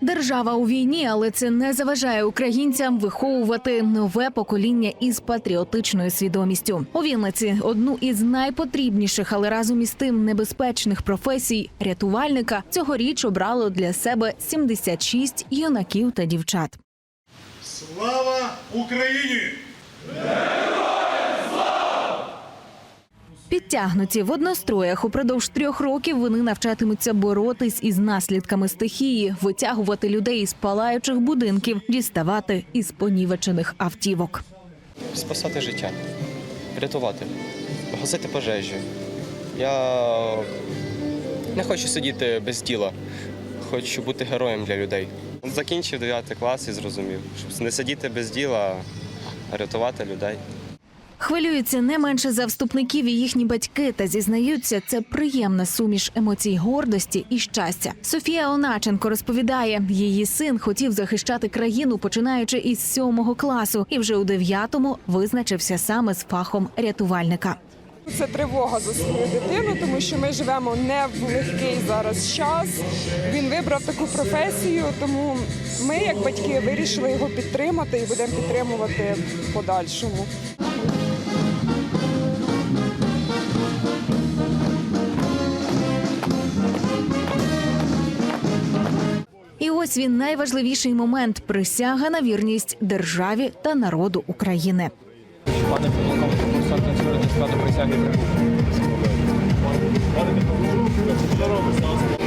Держава у війні, але це не заважає українцям виховувати нове покоління із патріотичною свідомістю. У Вінниці одну із найпотрібніших, але разом із тим небезпечних професій рятувальника цьогоріч обрало для себе 76 юнаків та дівчат. Слава Україні! Підтягнуті в одностроях упродовж трьох років вони навчатимуться боротись із наслідками стихії, витягувати людей із палаючих будинків, діставати із понівечених автівок. спасати життя, рятувати, гасити пожежі. Я не хочу сидіти без діла, хочу бути героєм для людей. Закінчив 9 клас і зрозумів, щоб не сидіти без діла, а рятувати людей. Хвилюються не менше за вступників і їхні батьки та зізнаються, це приємна суміш емоцій гордості і щастя. Софія Оначенко розповідає, її син хотів захищати країну, починаючи із сьомого класу, і вже у дев'ятому визначився саме з фахом рятувальника. Це тривога за свою дитину, тому що ми живемо не в легкий зараз час. Він вибрав таку професію, тому ми, як батьки, вирішили його підтримати і будемо підтримувати в подальшому. Ось він найважливіший момент присяга на вірність державі та народу України. Пане складу присяги.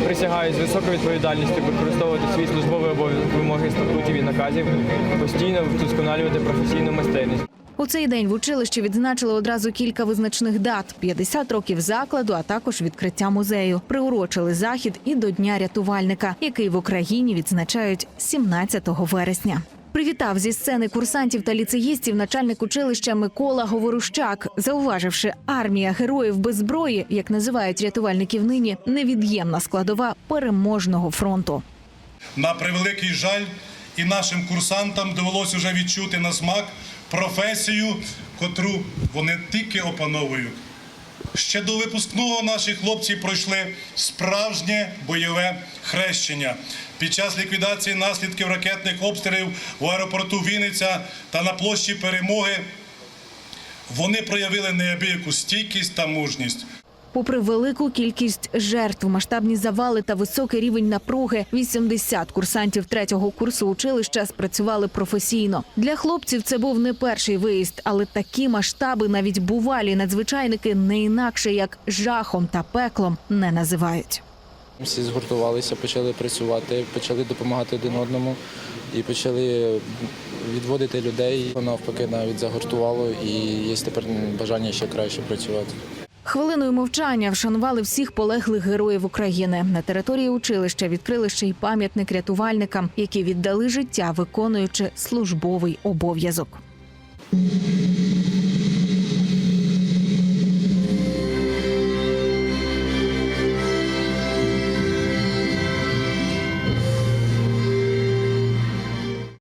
Присягаю з високою відповідальністю використовувати свій службовий обов'язок вимоги статутів і наказів, постійно вдосконалювати професійну майстерність. У цей день в училищі відзначили одразу кілька визначних дат: 50 років закладу, а також відкриття музею. Приурочили захід і до Дня рятувальника, який в Україні відзначають 17 вересня. Привітав зі сцени курсантів та ліцеїстів начальник училища Микола Говорущак, зауваживши, армія героїв без зброї, як називають рятувальників нині, невід'ємна складова переможного фронту. На превеликий жаль, і нашим курсантам довелося вже відчути на смак професію, котру вони тільки опановують. Ще до випускного наші хлопці пройшли справжнє бойове хрещення. Під час ліквідації наслідків ракетних обстрілів в аеропорту Вінниця та на площі Перемоги вони проявили неабияку стійкість та мужність. Попри велику кількість жертв, масштабні завали та високий рівень напруги, 80 курсантів третього курсу училища спрацювали професійно. Для хлопців це був не перший виїзд, але такі масштаби навіть бувалі надзвичайники не інакше як жахом та пеклом не називають. Всі згуртувалися, почали працювати, почали допомагати один одному і почали відводити людей. Навпаки, навіть загуртувало і є тепер бажання ще краще працювати. Хвилиною мовчання вшанували всіх полеглих героїв України. На території училища відкрили ще й пам'ятник рятувальникам, які віддали життя, виконуючи службовий обов'язок.